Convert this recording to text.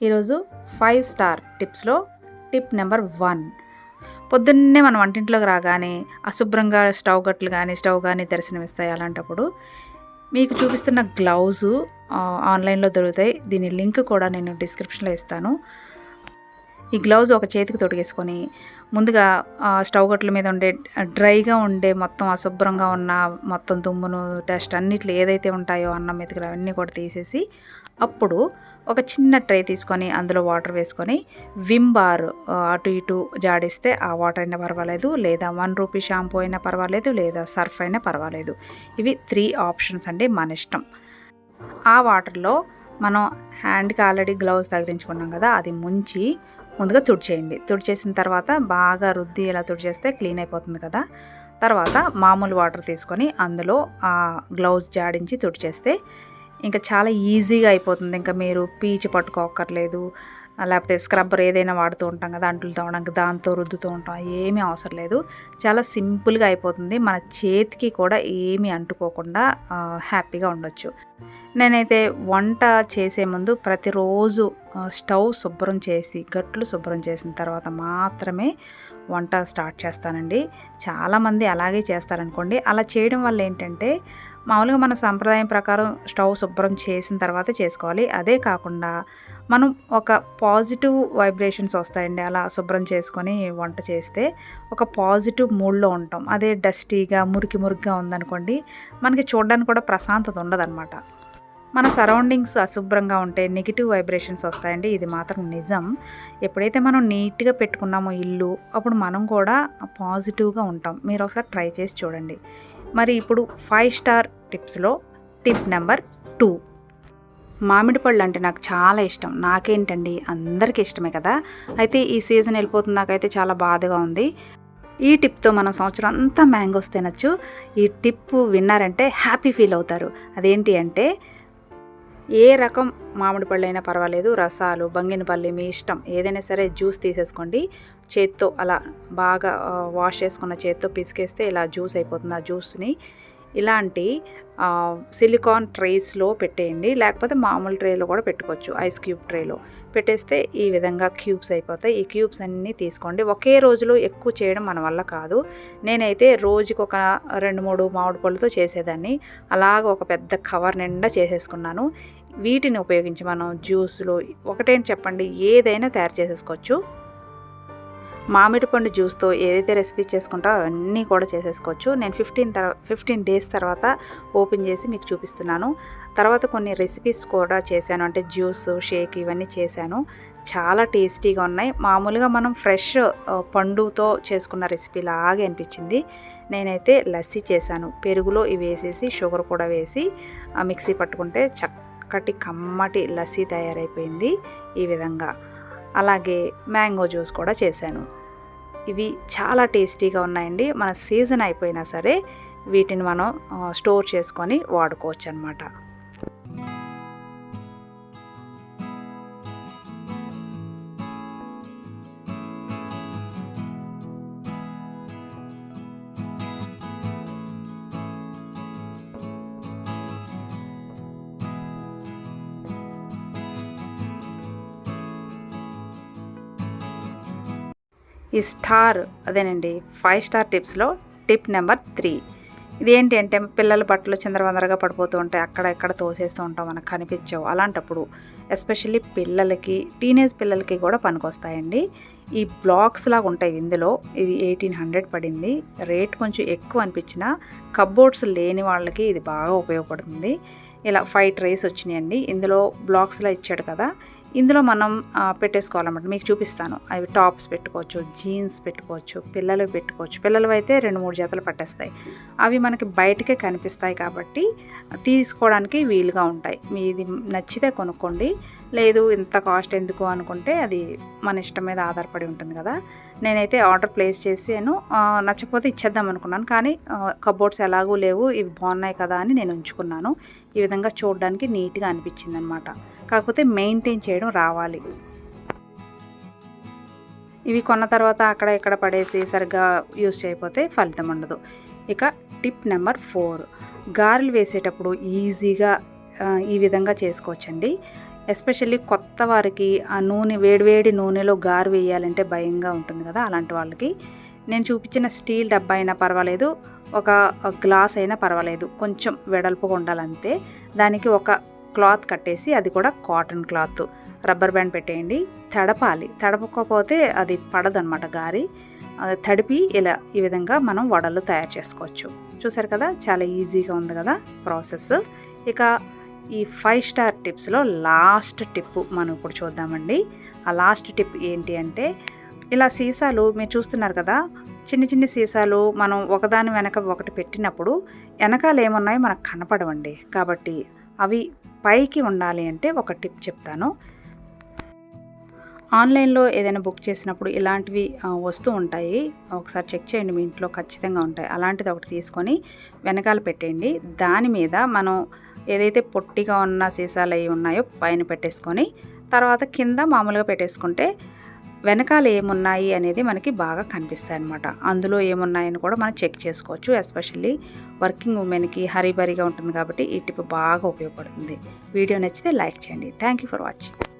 ఈరోజు five star టిప్స్లో tip number one పొద్దున్నే మనం వంటింట్లోకి రాగానే అశుభ్రంగా స్టవ్ గట్లు కానీ స్టవ్ కానీ దర్శనమిస్తాయి అలాంటప్పుడు. మీకు చూపిస్తున్న గ్లౌజు ఆన్లైన్లో దొరుకుతాయి. దీని లింక్ కూడా నేను డిస్క్రిప్షన్లో ఇస్తాను. ఈ గ్లౌజ్ ఒక చేతికి తొడిగేసుకొని ముందుగా ఆ, స్టవ్ గట్ల మీద ఉండే డ్రైగా ఉండే మొత్తం అశుభ్రంగా ఉన్న మొత్తం దుమ్మును టెస్ట్ అన్నిట్లు ఏదైతే ఉంటాయో అన్నం మెతుకులు అవన్నీ కూడా తీసేసి అప్పుడు ఒక చిన్న ట్రే తీసుకొని అందులో వాటర్ వేసుకొని విమ్ బార్ అటు ఇటు జాడిస్తే ఆ వాటర్ అయినా పర్వాలేదు లేదా వన్ రూపీ షాంపూ అయినా పర్వాలేదు లేదా సర్ఫ్ అయినా పర్వాలేదు. ఇవి త్రీ ఆప్షన్స్ అండి మన ఇష్టం. ఆ వాటర్లో మనం హ్యాండ్కి ఆల్రెడీ గ్లౌజ్ తగిలించుకున్నాం కదా అది ముంచి ముందుగా తుడిచేయండి. తుడిచేసిన తర్వాత బాగా రుద్ది ఇలా తుడిచేస్తే క్లీన్ అయిపోతుంది కదా. తర్వాత మామూలు వాటర్ తీసుకొని అందులో ఆ గ్లౌజ్ జాడించి తుడిచేస్తే ఇంకా చాలా ఈజీగా అయిపోతుంది. ఇంకా మీరు పీచు పట్టుకోక్కర్లేదు. లేకపోతే స్క్రబ్బర్ ఏదైనా వాడుతూ ఉంటాం కదా అంటులు తోవడానికి దాంతో రుద్దుతూ ఉంటాం ఏమీ అవసరం లేదు. చాలా సింపుల్గా అయిపోతుంది. మన చేతికి కూడా ఏమీ అంటుకోకుండా హ్యాపీగా ఉండొచ్చు. నేనైతే వంట చేసే ముందు ప్రతిరోజు స్టవ్ శుభ్రం చేసి గట్లు శుభ్రం చేసిన తర్వాత మాత్రమే వంట స్టార్ట్ చేస్తానండి. చాలామంది అలాగే చేస్తారనుకోండి. అలా చేయడం వల్ల ఏంటంటే మామూలుగా మన సంప్రదాయం ప్రకారం స్టవ్ శుభ్రం చేసిన తర్వాత చేసుకోవాలి. అదే కాకుండా మనం ఒక పాజిటివ్ వైబ్రేషన్స్ వస్తాయండి. అలా శుభ్రం చేసుకొని వంట చేస్తే ఒక పాజిటివ్ మూడ్లో ఉంటాం. అదే డస్టీగా మురికి మురికిగా ఉందనుకోండి మనకి చూడడానికి కూడా ప్రశాంతత ఉండదన్నమాట. మన సరౌండింగ్స్ అశుభ్రంగా ఉంటే నెగిటివ్ వైబ్రేషన్స్ వస్తాయండి. ఇది మాత్రం నిజం. ఎప్పుడైతే మనం నీట్గా పెట్టుకున్నామో ఇల్లు అప్పుడు మనం కూడా పాజిటివ్గా ఉంటాం. మీరు ఒకసారి ట్రై చేసి చూడండి. మరి ఇప్పుడు ఫైవ్ స్టార్ టిప్స్లో టిప్ నెంబర్ టూ మామిడి పళ్ళు అంటే నాకు చాలా ఇష్టం. నాకేంటండి? అందరికీ ఇష్టమే కదా. అయితే ఈ సీజన్ వెళ్ళిపోతుంది నాకైతే చాలా బాధగా ఉంది. ఈ టిప్తో మనం సంవత్సరం అంతా మ్యాంగోస్ తినచ్చు. ఈ టిప్ విన్నారంటే హ్యాపీ ఫీల్ అవుతారు. అదేంటి అంటే ఏ రకం మామిడి పళ్ళు అయినా పర్వాలేదు రసాలు బంగినపల్లి మీ ఇష్టం. ఏదైనా సరే జ్యూస్ తీసేసుకోండి. చేత్తో అలా బాగా వాష్ చేసుకున్న చేత్తో పిసికేస్తే ఇలా జ్యూస్ అయిపోతుంది ఆ జ్యూస్ని. ఇలాంటి సిలికాన్ ట్రేస్లో పెట్టేయండి. లేకపోతే మామూలు ట్రేలో కూడా పెట్టుకోవచ్చు ఐస్ క్యూబ్ ట్రేలో. పెట్టేస్తే ఈ విధంగా క్యూబ్స్ అయిపోతాయి. ఈ క్యూబ్స్ అన్నీ తీసుకోండి. ఒకే రోజులో ఎక్కువ చేయడం మన వల్ల కాదు. నేనైతే రోజుకి ఒక రెండు మూడు మామిడి పళ్ళతో చేసేదాన్ని. అలాగ ఒక పెద్ద కవర్ నిండా చేసేసుకున్నాను. వీటిని ఉపయోగించి మనం జ్యూస్లు ఒకటేంటి చెప్పండి? ఏదైనా తయారు చేసేసుకోవచ్చు. మామిడి పండు జ్యూస్తో ఏదైతే రెసిపీ చేసుకుంటారో అవన్నీ కూడా చేసేసుకోవచ్చు. నేను ఫిఫ్టీన్ తర్వాత ఫిఫ్టీన్ డేస్ తర్వాత ఓపెన్ చేసి మీకు చూపిస్తున్నాను. తర్వాత కొన్ని రెసిపీస్ కూడా చేశాను. అంటే జ్యూస్ షేక్ ఇవన్నీ చేశాను. చాలా టేస్టీగా ఉన్నాయి. మామూలుగా మనం ఫ్రెష్ పండుతో చేసుకున్న రెసిపీ లాగే అనిపించింది. నేనైతే లస్సీ చేశాను. పెరుగులో ఇవి వేసేసి షుగర్ కూడా వేసి ఆ, మిక్సీ పట్టుకుంటే చక్క చక్కటి కమ్మటి లస్సీ తయారైపోయింది ఈ విధంగా. అలాగే మ్యాంగో జ్యూస్ కూడా చేశాను. ఇవి చాలా టేస్టీగా ఉన్నాయండి. మన సీజన్ అయిపోయినా సరే వీటిని మనం స్టోర్ చేసుకొని వాడుకోవచ్చు అనమాట ఈ స్టార్ అదేనండి ఫైవ్ స్టార్ టిప్స్లో టిప్ నెంబర్ త్రీ. ఇదేంటి అంటే పిల్లల బట్టలు చిందరవందరగా పడిపోతూ ఉంటాయి అక్కడ ఎక్కడ తోసేస్తూ ఉంటాం మనకు కనిపించవు. అలాంటప్పుడు ఎస్పెషల్లీ పిల్లలకి టీనేజ్ పిల్లలకి కూడా పనికొస్తాయండి. ఈ బ్లాక్స్ లాగా ఉంటాయి ఇందులో ఇది ఎయిటీన్ హండ్రెడ్ పడింది. రేట్ కొంచెం ఎక్కువ అనిపించిన కబ్బోర్డ్స్ లేని వాళ్ళకి ఇది బాగా ఉపయోగపడుతుంది. ఇలా ఫైవ్ ట్రేస్ వచ్చినాయండి. ఇందులో బ్లాక్స్లా ఇచ్చాడు కదా ఇందులో మనం పెట్టేసుకోవాలన్నమాట. మీకు చూపిస్తాను. అవి టాప్స్ పెట్టుకోవచ్చు జీన్స్ పెట్టుకోవచ్చు పిల్లలు పెట్టుకోవచ్చు. పిల్లలు అయితే రెండు మూడు జతలు పట్టేస్తాయి. అవి మనకి బయటకే కనిపిస్తాయి కాబట్టి తీసుకోవడానికి వీలుగా ఉంటాయి. మీది నచ్చితే కొనుక్కోండి. లేదు ఇంత కాస్ట్ ఎందుకు అనుకుంటే అది మన ఇష్టం మీద ఆధారపడి ఉంటుంది కదా. నేనైతే ఆర్డర్ ప్లేస్ చేసాను నచ్చకపోతే ఇచ్చేద్దాం అనుకున్నాను. కానీ కబోర్డ్స్ ఎలాగూ లేవు ఇవి బాగున్నాయి కదా అని నేను ఉంచుకున్నాను. ఈ విధంగా చూడడానికి నీట్గా అనిపించింది అనమాట కాకపోతే మెయింటైన్ చేయడం రావాలి. ఇవి కొన్న తర్వాత అక్కడ ఇక్కడ పడేసి సరిగ్గా యూస్ చేయకపోతే ఫలితం ఉండదు. ఇక టిప్ నెంబర్ ఫోర్. గారెలు వేసేటప్పుడు ఈజీగా ఈ విధంగా చేసుకోవచ్చండి. ఎస్పెషల్లీ కొత్త వారికి ఆ నూనె వేడివేడి నూనెలో గారు వేయాలంటే భయంగా ఉంటుంది కదా అలాంటి వాళ్ళకి. నేను చూపించిన స్టీల్ డబ్బా అయినా పర్వాలేదు ఒక గ్లాస్ అయినా పర్వాలేదు కొంచెం వెడల్పుగా ఉండాలంతే. దానికి ఒక క్లాత్ కట్టేసి అది కూడా కాటన్ క్లాత్. రబ్బర్ బ్యాండ్ పెట్టేయండి. తడపాలి. తడపకపోతే అది పడదనమాట గారి. తడిపి ఇలా ఈ విధంగా మనం వడలు తయారు చేసుకోవచ్చు. చూసారు కదా? చాలా ఈజీగా ఉంది కదా ప్రాసెస్. ఇక ఈ ఫైవ్ స్టార్ టిప్స్లో లాస్ట్ టిప్ మనం ఇప్పుడు చూద్దామండి. ఆ లాస్ట్ టిప్ ఏంటి అంటే ఇలా సీసాలు మీరు చూస్తున్నారు కదా చిన్న చిన్న సీసాలు మనం ఒకదాని వెనక ఒకటి పెట్టినప్పుడు వెనకాల ఏమున్నాయో మనకు కనపడవండి. కాబట్టి అవి పైకి ఉండాలి అంటే ఒక టిప్ చెప్తాను. ఆన్లైన్లో ఏదైనా బుక్ చేసినప్పుడు ఇలాంటివి వస్తూ ఉంటాయి. ఒకసారి చెక్ చేయండి మీ ఇంట్లో ఖచ్చితంగా ఉంటాయి. అలాంటిది ఒకటి తీసుకొని వెనకాల పెట్టేయండి. దాని మీద మనం ఏదైతే పొట్టిగా ఉన్న సీసాలు అవి ఉన్నాయో పైన పెట్టేసుకొని తర్వాత కింద మామూలుగా పెట్టేసుకుంటే వెనకాల ఏమున్నాయి అనేది మనకి బాగా కనిపిస్తాయి అనమాట అందులో ఏమున్నాయని కూడా మనం చెక్ చేసుకోవచ్చు. ఎస్పెషల్లీ వర్కింగ్ ఉమెన్కి హరీబరీగా ఉంటుంది కాబట్టి ఈ టిప్ బాగా ఉపయోగపడుతుంది. వీడియో నచ్చితే లైక్ చేయండి. Thank you for watching.